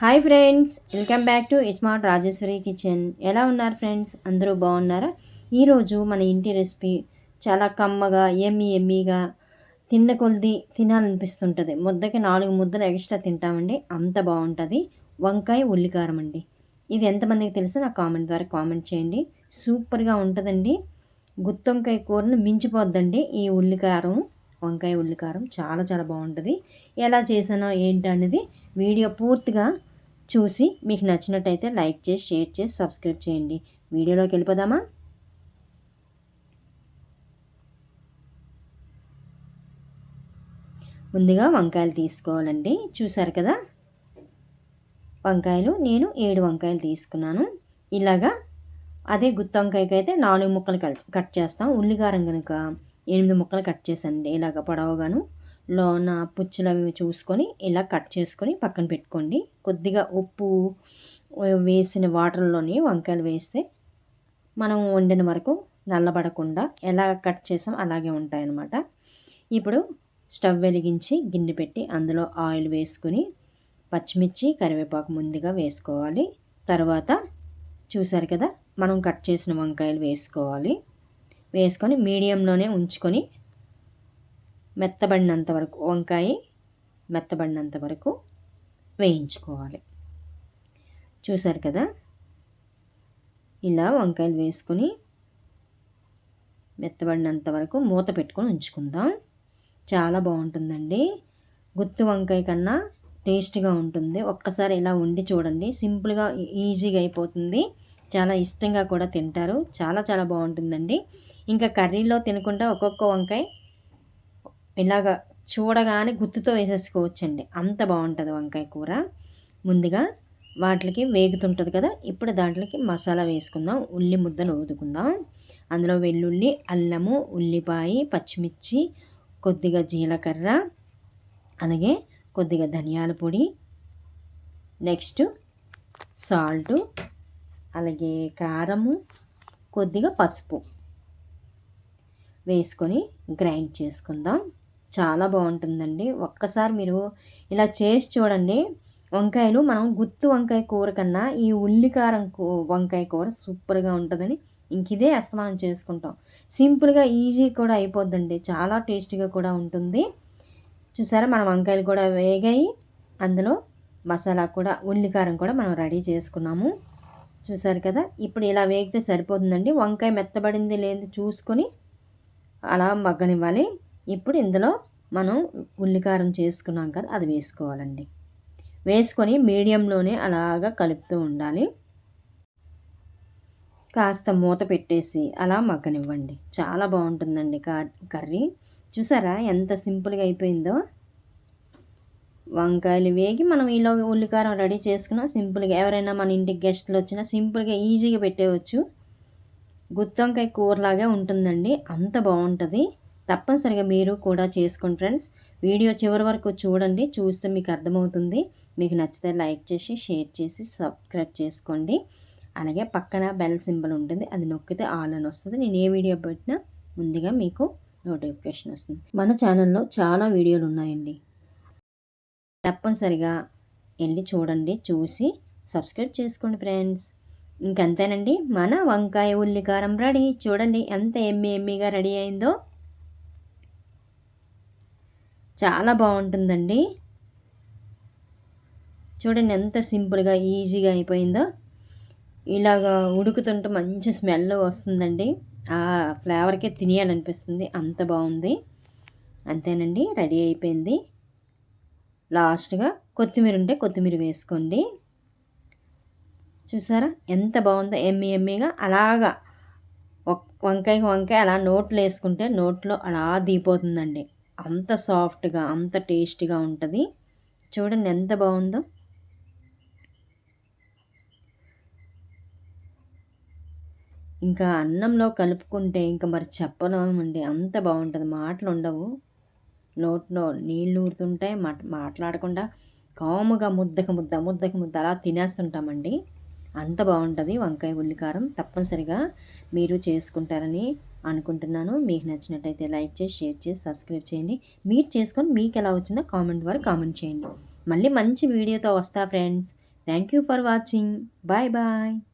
Hi friends welcome back to smart Rajeshwari kitchen. ఎలా ఉన్నారు friends? అందరూ బాగున్నారా? ఈరోజు మన ఇంటి రెసిపీ చాలా కమ్మగా ఎమ్మి ఎమ్మిగా తిన్న కొద్ది తినాలనిపిస్తుంటుంది. ముద్దకి నాలుగు ముద్దలు ఎక్స్ట్రా తింటామండి. అంత బాగుంటుంది. వంకాయ ఉల్లికారం అండి. ఇది ఎంతమందికి తెలుసో? నా కామెంట్ ద్వారా కామెంట్ చేయండి. సూపర్గా ఉంటుందండి. గుత్తొంకాయ కూరను మించిపోద్దండి. ఈ ఉల్లికారం వంకాయ ఉల్లికారం చాలా చాలా బాగుంటుంది. ఎలా చేసానో ఏంటనేది వీడియో పూర్తిగా చూసి మీకు నచ్చినట్టయితే లైక్ చేసి షేర్ చేసి సబ్స్క్రైబ్ చేయండి. వీడియోలోకి వెళ్ళిపోదామా? ముందుగా వంకాయలు తీసుకోవాలండి. చూసారు కదా? వంకాయలు నేను ఏడు వంకాయలు తీసుకున్నాను. ఇలాగా అదే గుత్తి వంకాయకి అయితే నాలుగు ముక్కలు కట్ చేస్తాం. ఉల్లిగారం కనుక ఎనిమిది ముక్కలు కట్ చేసండి. ఇలాగ పొడవుగాను లోన పుచ్చులు అవి చూసుకొని ఇలా కట్ చేసుకొని పక్కన పెట్టుకోండి. కొద్దిగా ఉప్పు వేసిన వాటర్లోని వంకాయలు వేస్తే మనం వండిన వరకు నల్లబడకుండా ఎలా కట్ చేసాం అలాగే ఉంటాయన్నమాట. ఇప్పుడు స్టవ్ వెలిగించి గిన్నె పెట్టి అందులో ఆయిల్ వేసుకుని పచ్చిమిర్చి కరివేపాకు ముందుగా వేసుకోవాలి. తర్వాత చూసారు కదా మనం కట్ చేసిన వంకాయలు వేసుకోవాలి. వేసుకొని మీడియంలోనే ఉంచుకొని మెత్తబడినంత వరకు వంకాయ మెత్తబడినంత వరకు వేయించుకోవాలి. చూసారు కదా? ఇలా వంకాయలు వేసుకొని మెత్తబడినంత వరకు మూత పెట్టుకొని ఉంచుకుందాం. చాలా బాగుంటుందండి. గుత్తి వంకాయ కన్నా టేస్ట్గా ఉంటుంది. ఒక్కసారి ఇలా వండి చూడండి. సింపుల్గా ఈజీగా అయిపోతుంది. చాలా ఇష్టంగా కూడా తింటారు. చాలా చాలా బాగుంటుందండి. ఇంకా కర్రీలో తినకుండా ఒక్కొక్క వంకాయ ఇలాగ చూడగానే గుత్తుతో వేసేసుకోవచ్చండి. అంత బాగుంటుంది వంకాయ కూర. ముందుగా వాటికి వేగుతుంటుంది కదా ఇప్పుడు దాంట్లోకి మసాలా వేసుకుందాం ఉల్లి ముద్దలు ఊదుకుందాం. అందులో వెల్లుల్లి అల్లము ఉల్లిపాయ పచ్చిమిర్చి కొద్దిగా జీలకర్ర అలాగే కొద్దిగా ధనియాల పొడి నెక్స్ట్ సాల్టు అలాగే కారము కొద్దిగా పసుపు వేసుకొని గ్రైండ్ చేసుకుందాం. చాలా బాగుంటుందండి. ఒక్కసారి మీరు ఇలా చేసి చూడండి. వంకాయలు మనం గుత్తు వంకాయ కూర కన్నా ఈ ఉల్లికారం వంకాయ కూర సూపర్గా ఉంటుందని ఇంక ఇదే అస్తమానం చేసుకుంటాం. సింపుల్గా ఈజీ కూడా అయిపోద్దండి. చాలా టేస్టీగా కూడా ఉంటుంది. చూసారా? మన వంకాయలు కూడా వేగాయి. అందులో మసాలా కూడా ఉల్లికారం కూడా మనం రెడీ చేసుకున్నాము. చూసారు కదా? ఇప్పుడు ఇలా వేగితే సరిపోతుందండి. వంకాయ మెత్తబడింది లేదు చూసుకొని అలా మగ్గనివ్వాలి. ఇప్పుడు ఇందులో మనం ఉల్లికారం చేసుకున్నాం కదా అది వేసుకోవాలండి. వేసుకొని మీడియంలోనే అలాగా కలుపుతూ ఉండాలి. కాస్త మూత పెట్టేసి అలా మగ్గనివ్వండి. చాలా బాగుంటుందండి కర్రీ. చూసారా ఎంత సింపుల్గా అయిపోయిందో? వంకాయలు వేగి మనం ఈలో ఉల్లికారం రెడీ చేసుకున్నా సింపుల్గా ఎవరైనా మన ఇంటికి గెస్ట్లు వచ్చినా సింపుల్గా ఈజీగా పెట్టేయచ్చు. గుత్తొంకాయ కూరలాగే ఉంటుందండి. అంత బాగుంటుంది. తప్పనిసరిగా మీరు కూడా చేసుకోండి ఫ్రెండ్స్. వీడియో చివరి వరకు చూడండి. చూస్తే మీకు అర్థమవుతుంది. మీకు నచ్చితే లైక్ చేసి షేర్ చేసి సబ్స్క్రైబ్ చేసుకోండి. అలాగే పక్కన బెల్ సింబల్ ఉంటుంది. అది నొక్కితే ఆల్ అని వస్తుంది. నేను ఏ వీడియో పెట్టినా ముందుగా మీకు నోటిఫికేషన్ వస్తుంది. మన ఛానల్లో చాలా వీడియోలు ఉన్నాయండి. తప్పనిసరిగా వెళ్ళి చూడండి. చూసి సబ్స్క్రైబ్ చేసుకోండి ఫ్రెండ్స్. ఇంకంతేనండి. మన వంకాయ ఉల్లికారం రెడీ. చూడండి ఎంత ఎమ్మి ఎమ్మిగా రెడీ అయిందో. చాలా బాగుంటుందండి. చూడండి ఎంత సింపుల్గా ఈజీగా అయిపోయిందో. ఇలాగా ఉడుకుతుంటే మంచి స్మెల్ వస్తుందండి. ఆ ఫ్లేవర్కే తినేయాలనిపిస్తుంది. అంత బాగుంది. అంతేనండి రెడీ అయిపోయింది. లాస్ట్గా కొత్తిమీర ఉంటే కొత్తిమీర వేసుకోండి. చూసారా? ఎంత బాగుందో ఎమ్మి ఎమ్మిగా అలాగా. వంకాయ వంకాయ అలా నోట్లో వేసుకుంటే నోట్లో అలా దిగిపోతుందండి. అంత సాఫ్ట్గా అంత టేస్టీగా ఉంటుంది. చూడండి ఎంత బాగుందో. ఇంకా అన్నంలో కలుపుకుంటే ఇంకా మరి చెప్పలేమండి అంత బాగుంటుంది. మాటలు ఉండవు. నోట్లో నీళ్ళు ఊరుతుంటాయి. మాట్లాడకుండా కాముగా ముద్దకు ముద్ద ముద్దకు ముద్ద అలా తినేస్తుంటామండి. అంత బాగుంటుంది వంకాయ ఉల్లికారం తప్పనిసరిగా మీరు చేసుకుంటారని అనుకుంటున్నాను. మీకు నచ్చినట్టయితే లైక్ చేసి షేర్ చేసి సబ్స్క్రైబ్ చేయండి. మీరు చేసుకొని మీకు ఎలా వచ్చిందో కామెంట్ ద్వారా కామెంట్ చేయండి. మళ్ళీ మంచి వీడియోతో వస్తా friends. Thank you for watching bye bye